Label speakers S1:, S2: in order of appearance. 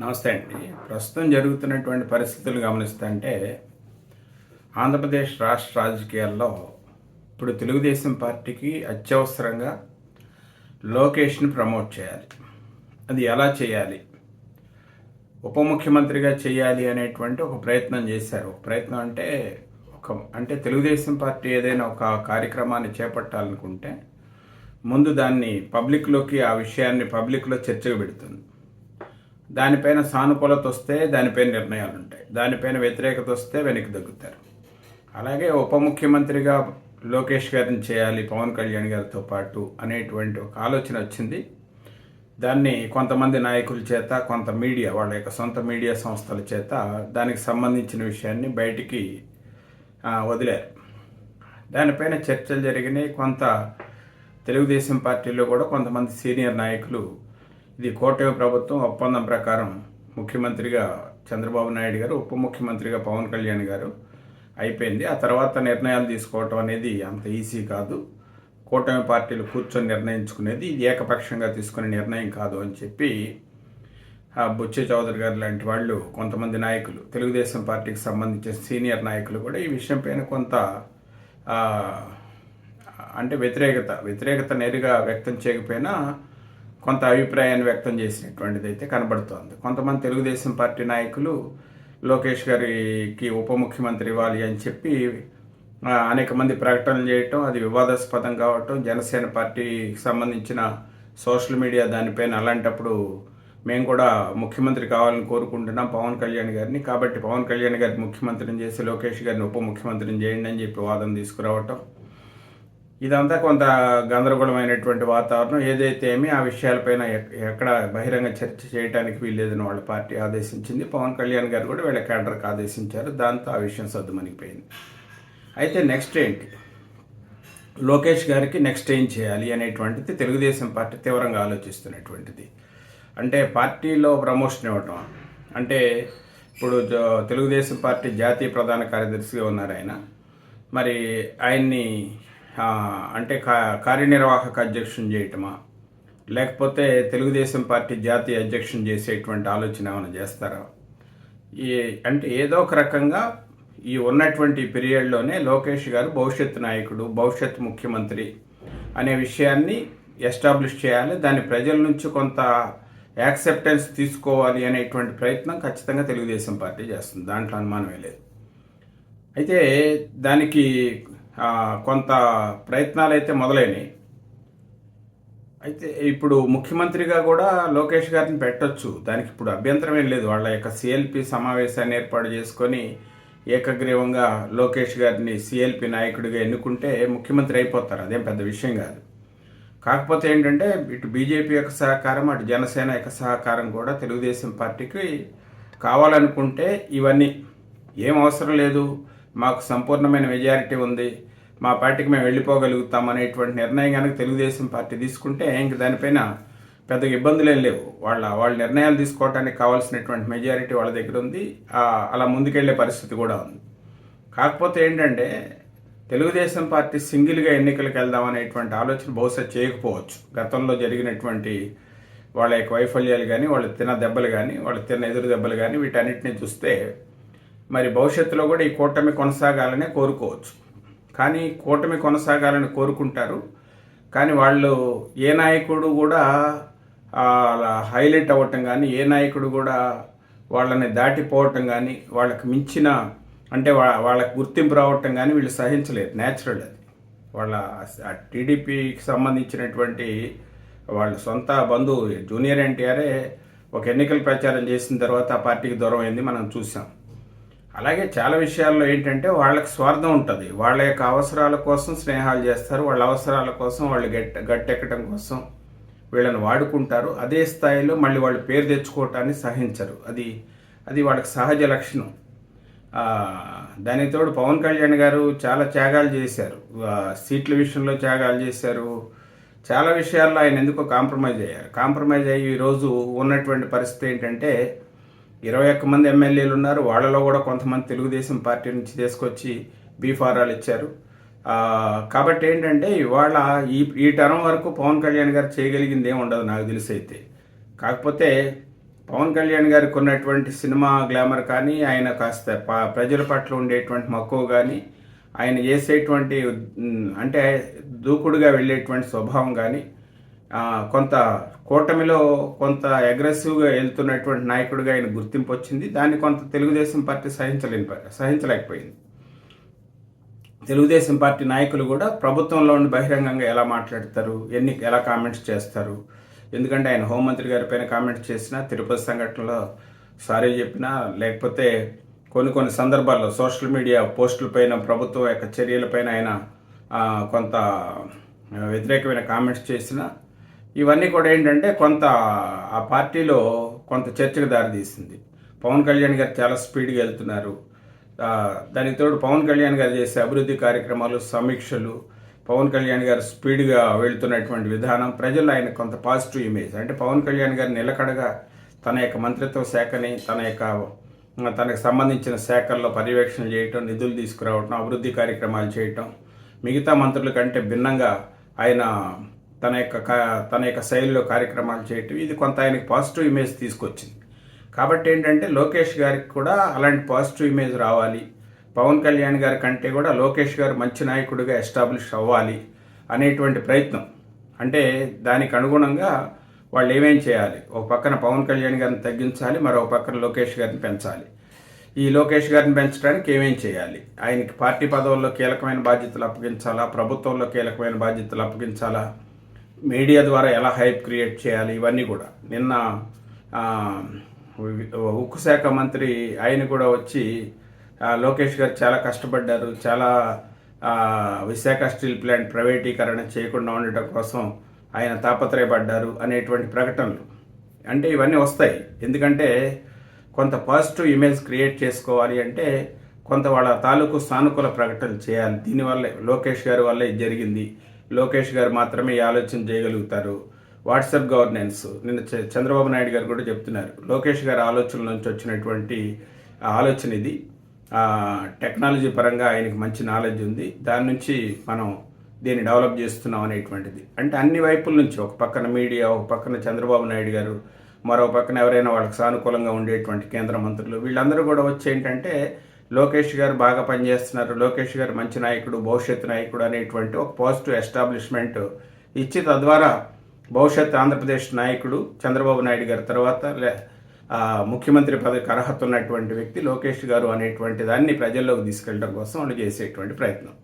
S1: నమస్తే అండి. ప్రస్తుతం జరుగుతున్నటువంటి పరిస్థితులు గమనిస్తుంటే ఆంధ్రప్రదేశ్ రాష్ట్ర రాజకీయాల్లో ఇప్పుడు తెలుగుదేశం పార్టీకి అత్యవసరంగా లోకేష్ని ప్రమోట్ చేయాలి. అది ఎలా చేయాలి? ఉప ముఖ్యమంత్రిగా చేయాలి అనేటువంటి ఒక ప్రయత్నం చేశారు. ఒక ప్రయత్నం అంటే ఒక అంటే తెలుగుదేశం పార్టీ ఏదైనా ఒక కార్యక్రమాన్ని చేపట్టాలనుకుంటే ముందు దాన్ని పబ్లిక్లోకి ఆ విషయాన్ని పబ్లిక్లో చర్చకు పెడుతుంది. దానిపైన సానుకూలత వస్తే దానిపైన నిర్ణయాలు ఉంటాయి దానిపైన వ్యతిరేకత వస్తే వెనక్కి దగ్గుతారు. అలాగే ఉప ముఖ్యమంత్రిగా లోకేష్ గారిని చేయాలి పవన్ కళ్యాణ్ గారితో పాటు అనేటువంటి ఒక ఆలోచన వచ్చింది. దాన్ని కొంతమంది నాయకుల చేత కొంత మీడియా వాళ్ళ యొక్క సొంత మీడియా సంస్థల చేత దానికి సంబంధించిన విషయాన్ని బయటికి వదిలారు. దానిపైన చర్చలు జరిగినాయి. కొంత తెలుగుదేశం పార్టీలో కూడా కొంతమంది సీనియర్ నాయకులు ఇది కూటమి ప్రభుత్వం ఒప్పందం ప్రకారం ముఖ్యమంత్రిగా చంద్రబాబు నాయుడు గారు ఉప ముఖ్యమంత్రిగా పవన్ కళ్యాణ్ గారు అయిపోయింది. ఆ తర్వాత నిర్ణయాలు తీసుకోవటం అనేది అంత ఈజీ కాదు. కూటమి పార్టీలు కూర్చొని నిర్ణయించుకునేది ఇది ఏకపక్షంగా తీసుకునే నిర్ణయం కాదు అని చెప్పి బుచ్చే చౌదరి గారు లాంటి వాళ్ళు కొంతమంది నాయకులు తెలుగుదేశం పార్టీకి సంబంధించిన సీనియర్ నాయకులు కూడా ఈ విషయం పైన కొంత అంటే వ్యతిరేకత వ్యతిరేకత నేరుగా వ్యక్తం చేయకపోయినా కొంత అభిప్రాయాన్ని వ్యక్తం చేసినటువంటిది అయితే కనబడుతోంది. కొంతమంది తెలుగుదేశం పార్టీ నాయకులు లోకేష్ గారికి ఉప ముఖ్యమంత్రి ఇవ్వాలి అని చెప్పి అనేక మంది ప్రకటనలు చేయటం అది వివాదాస్పదం కావటం జనసేన పార్టీకి సంబంధించిన సోషల్ మీడియా దానిపైన అలాంటప్పుడు మేము కూడా ముఖ్యమంత్రి కావాలని కోరుకుంటున్నాం పవన్ కళ్యాణ్ గారిని. కాబట్టి పవన్ కళ్యాణ్ గారిని ముఖ్యమంత్రిని చేసి లోకేష్ గారిని ఉప ముఖ్యమంత్రిని చేయండి అని చెప్పి వాదం తీసుకురావటం ఇదంతా కొంత గందరగోళమైనటువంటి వాతావరణం. ఏదైతే ఏమి ఆ విషయాలపైన ఎక్కడ బహిరంగ చర్చ చేయడానికి వీల్లేదని వాళ్ళ పార్టీ ఆదేశించింది. పవన్ కళ్యాణ్ గారు కూడా వీళ్ళ కేడర్కి ఆదేశించారు. దాంతో ఆ విషయం సర్దుమణిగిపోయింది అయితే నెక్స్ట్ ఏంటి? లోకేష్ గారికి నెక్స్ట్ ఏం చేయాలి అనేటువంటిది తెలుగుదేశం పార్టీ తీవ్రంగా ఆలోచిస్తున్నటువంటిది. అంటే పార్టీలో ప్రమోషన్ ఇవ్వటం. అంటే ఇప్పుడు తెలుగుదేశం పార్టీ జాతీయ ప్రధాన కార్యదర్శిగా ఉన్నారు ఆయన. మరి ఆయన్ని అంటే కార్యనిర్వాహక అధ్యక్షుని చేయటమా? లేకపోతే తెలుగుదేశం పార్టీ జాతీయ అధ్యక్షుని చేసేటువంటి ఆలోచన ఏమైనా చేస్తారా? ఈ అంటే ఏదో ఒక రకంగా ఈ ఉన్నటువంటి పీరియడ్లోనే లోకేష్ గారు భవిష్యత్ నాయకుడు భవిష్యత్ ముఖ్యమంత్రి అనే విషయాన్ని ఎస్టాబ్లిష్ చేయాలి. దాన్ని ప్రజల నుంచి కొంత యాక్సెప్టెన్స్ తీసుకోవాలి అనేటువంటి ప్రయత్నం ఖచ్చితంగా తెలుగుదేశం పార్టీ చేస్తుంది. దాంట్లో అనుమానమే లేదు. అయితే దానికి కొంత ప్రయత్నాలు అయితే మొదలైనవి అయితే ఇప్పుడు ముఖ్యమంత్రిగా కూడా లోకేష్ గారిని పెట్టొచ్చు. దానికి ఇప్పుడు అభ్యంతరం ఏం లేదు. వాళ్ళ యొక్క సిఎల్పి సమావేశాన్ని ఏర్పాటు చేసుకొని ఏకగ్రీవంగా లోకేష్ గారిని సిఎల్పి నాయకుడిగా ఎన్నుకుంటే ముఖ్యమంత్రి అయిపోతారు. అదేం పెద్ద విషయం కాదు. కాకపోతే ఏంటంటే ఇటు బీజేపీ యొక్క సహకారం అటు జనసేన యొక్క సహకారం కూడా తెలుగుదేశం పార్టీకి కావాలనుకుంటే ఇవన్నీ ఏం అవసరం లేదు. మాకు సంపూర్ణమైన మెజారిటీ ఉంది. మా పార్టీకి మేము వెళ్ళిపోగలుగుతాం అనేటువంటి నిర్ణయం కనుక తెలుగుదేశం పార్టీ తీసుకుంటే ఇంక దానిపైన పెద్దగా ఇబ్బందులు ఏం లేవు. వాళ్ళ వాళ్ళ నిర్ణయాలు తీసుకోవడానికి కావాల్సినటువంటి మెజారిటీ వాళ్ళ దగ్గర ఉంది. అలా ముందుకెళ్ళే పరిస్థితి కూడా ఉంది. కాకపోతే ఏంటంటే తెలుగుదేశం పార్టీ సింగిల్గా ఎన్నికలకు వెళ్దాం అనేటువంటి ఆలోచన బహుశా చేయకపోవచ్చు. గతంలో జరిగినటువంటి వాళ్ళ యొక్క వైఫల్యాలు కానీ వాళ్ళ తిన్న దెబ్బలు కానీ వాళ్ళ తిన్న ఎదురు దెబ్బలు కానీ వీటన్నిటిని చూస్తే మరి భవిష్యత్తులో కూడా ఈ కూటమి కొనసాగాలనే కోరుకోవచ్చు. కానీ కూటమి కొనసాగాలని కోరుకుంటారు. కానీ వాళ్ళు ఏ నాయకుడు కూడా హైలైట్ అవ్వటం కానీ ఏ నాయకుడు కూడా వాళ్ళని దాటిపోవటం కానీ వాళ్ళకి మించిన అంటే వాళ్ళకి గుర్తింపు రావటం కానీ వీళ్ళు సహించలేదు. న్యాచురల్ అది. వాళ్ళ టీడీపీకి సంబంధించినటువంటి వాళ్ళ సొంత బంధువు జూనియర్ ఎన్టీఆరే ఒక ఎన్నికల ప్రచారం చేసిన తర్వాత ఆ పార్టీకి దూరం అయింది మనం చూసాం. అలాగే చాలా విషయాల్లో ఏంటంటే వాళ్ళకి స్వార్థం ఉంటుంది. వాళ్ళ యొక్క అవసరాల కోసం స్నేహాలు చేస్తారు. వాళ్ళ అవసరాల కోసం వాళ్ళు గట్ గట్టెక్కడం కోసం వీళ్ళని వాడుకుంటారు. అదే స్థాయిలో మళ్ళీ వాళ్ళు పేరు తెచ్చుకోవటాన్ని సహించరు. అది అది వాళ్ళకి సహజ లక్షణం. దానికి తోడు పవన్ కళ్యాణ్ గారు చాలా త్యాగాలు చేశారు. సీట్ల విషయంలో త్యాగాలు చేశారు. చాలా విషయాల్లో ఆయన ఎందుకో కాంప్రమైజ్ అయ్యారు. కాంప్రమైజ్ అయ్యి ఈరోజు ఉన్నటువంటి పరిస్థితి ఏంటంటే ఇరవై ఒక్క మంది ఎమ్మెల్యేలు ఉన్నారు. వాళ్ళలో కూడా కొంతమంది తెలుగుదేశం పార్టీ నుంచి తీసుకొచ్చి బీఫారాలు ఇచ్చారు. కాబట్టి ఏంటంటే ఇవాళ ఈ ఈ టర్మ్ వరకు పవన్ కళ్యాణ్ గారు చేయగలిగింది ఏమి ఉండదు నాకు తెలిసి అయితే. కాకపోతే పవన్ కళ్యాణ్ గారికి ఉన్నటువంటి సినిమా గ్లామర్ కానీ ఆయన కాస్త ప- ప్రజల పట్ల ఉండేటువంటి మక్కువ కానీ ఆయన చేసేటువంటి అంటే దూకుడుగా వెళ్ళేటువంటి స్వభావం కానీ కొంత కూటమిలో కొంత అగ్రెసివ్గా వెళ్తున్నటువంటి నాయకుడిగా ఆయన గుర్తింపు వచ్చింది. దాన్ని కొంత తెలుగుదేశం పార్టీ సహించలేని సహించలేకపోయింది. తెలుగుదేశం పార్టీ నాయకులు కూడా ప్రభుత్వంలో ఉండి బహిరంగంగా ఎలా మాట్లాడతారు ఎన్ని ఎలా కామెంట్స్ చేస్తారు ఎందుకంటే ఆయన హోంమంత్రి గారి పైన కామెంట్స్ చేసినా తిరుపతి సంఘటనలో సారీ చెప్పినా లేకపోతే కొన్ని కొన్ని సందర్భాల్లో సోషల్ మీడియా పోస్టుల పైన ప్రభుత్వం యొక్క చర్యలపైన ఆయన కొంత వ్యతిరేకమైన కామెంట్స్ చేసినా ఇవన్నీ కూడా ఏంటంటే కొంత ఆ పార్టీలో కొంత చర్చకు దారితీసింది. పవన్ కళ్యాణ్ గారు చాలా స్పీడ్గా వెళ్తున్నారు. దానికి తోడు పవన్ కళ్యాణ్ గారు చేసే అభివృద్ధి కార్యక్రమాలు సమీక్షలు పవన్ కళ్యాణ్ గారు స్పీడ్గా వెళ్తున్నటువంటి విధానం ప్రజలు ఆయన కొంత పాజిటివ్ ఇమేజ్. అంటే పవన్ కళ్యాణ్ గారు నిలకడగా తన యొక్క మంత్రిత్వ శాఖని తన యొక్క తనకు సంబంధించిన శాఖల్లో పర్యవేక్షణ చేయటం నిధులు తీసుకురావటం అభివృద్ధి కార్యక్రమాలు చేయటం మిగతా మంత్రుల కంటే భిన్నంగా ఆయన తన యొక్క కా- తన యొక్క శైలిలో కార్యక్రమాలు చేయటం ఇది కొంత ఆయనకి పాజిటివ్ ఇమేజ్ తీసుకొచ్చింది. కాబట్టి ఏంటంటే లోకేష్ గారికి కూడా అలాంటి పాజిటివ్ ఇమేజ్ రావాలి. పవన్ కళ్యాణ్ గారి కంటే కూడా లోకేష్ గారు మంచి నాయకుడిగా ఎస్టాబ్లిష్ అవ్వాలి అనేటువంటి ప్రయత్నం. అంటే దానికి అనుగుణంగా వాళ్ళు ఏమేం చేయాలి? ఒక పక్కన పవన్ కళ్యాణ్ గారిని తగ్గించాలి మరో పక్కన లోకేష్ గారిని పెంచాలి. ఈ లోకేష్ గారిని పెంచడానికి ఏమేం చేయాలి? ఆయనకి పార్టీ పదవుల్లో కీలకమైన బాధ్యతలు అప్పగించాలా? ప్రభుత్వంలో కీలకమైన బాధ్యతలు అప్పగించాలా? మీడియా ద్వారా ఎలా హైప్ క్రియేట్ చేయాలి ఇవన్నీ కూడా. నిన్న ఉక్కు శాఖ మంత్రి ఆయన కూడా వచ్చి లోకేష్ గారు చాలా కష్టపడ్డారు. చాలా విశాఖ స్టీల్ ప్లాంట్ ప్రైవేటీకరణ చేయకుండా ఉండటం కోసం ఆయన తాపత్రయపడ్డారు అనేటువంటి ప్రకటనలు. అంటే ఇవన్నీ వస్తాయి. ఎందుకంటే కొంత పాజిటివ్ ఇమేజ్ క్రియేట్ చేసుకోవాలి అంటే కొంత వాళ్ళ తాలూకు సానుకూల ప్రకటనలు చేయాలి. దీనివల్లే లోకేష్ గారి వల్ల ఇది జరిగింది. లోకేష్ గారు మాత్రమే ఈ ఆలోచన చేయగలుగుతారు. వాట్సాప్ గవర్నెన్స్ నిన్న చంద్రబాబు నాయుడు గారు కూడా చెప్తున్నారు. లోకేష్ గారి ఆలోచనల నుంచి వచ్చినటువంటి ఆలోచన ఇది. టెక్నాలజీ పరంగా ఆయనకి మంచి నాలెడ్జ్ ఉంది. దాని నుంచి మనం దీన్ని డెవలప్ చేస్తున్నాం అనేటువంటిది. అంటే అన్ని వైపుల నుంచి ఒక పక్కన మీడియా ఒక పక్కన చంద్రబాబు నాయుడు గారు మరో పక్కన ఎవరైనా వాళ్ళకి సానుకూలంగా ఉండేటువంటి కేంద్ర మంత్రులు వీళ్ళందరూ కూడా వచ్చి ఏంటంటే లోకేష్ గారు బాగా పనిచేస్తున్నారు. లోకేష్ గారు మంచి నాయకుడు భవిష్యత్ నాయకుడు అనేటువంటి ఒక పాజిటివ్ ఎస్టాబ్లిష్మెంట్ ఇచ్చి తద్వారా భవిష్యత్ ఆంధ్రప్రదేశ్ నాయకుడు చంద్రబాబు నాయుడు గారి తర్వాత ముఖ్యమంత్రి పదవికి అర్హత ఉన్నటువంటి వ్యక్తి లోకేష్ గారు అనేటువంటి దాన్ని ప్రజల్లోకి తీసుకెళ్ళడం కోసం వాళ్ళు చేసేటువంటి ప్రయత్నం.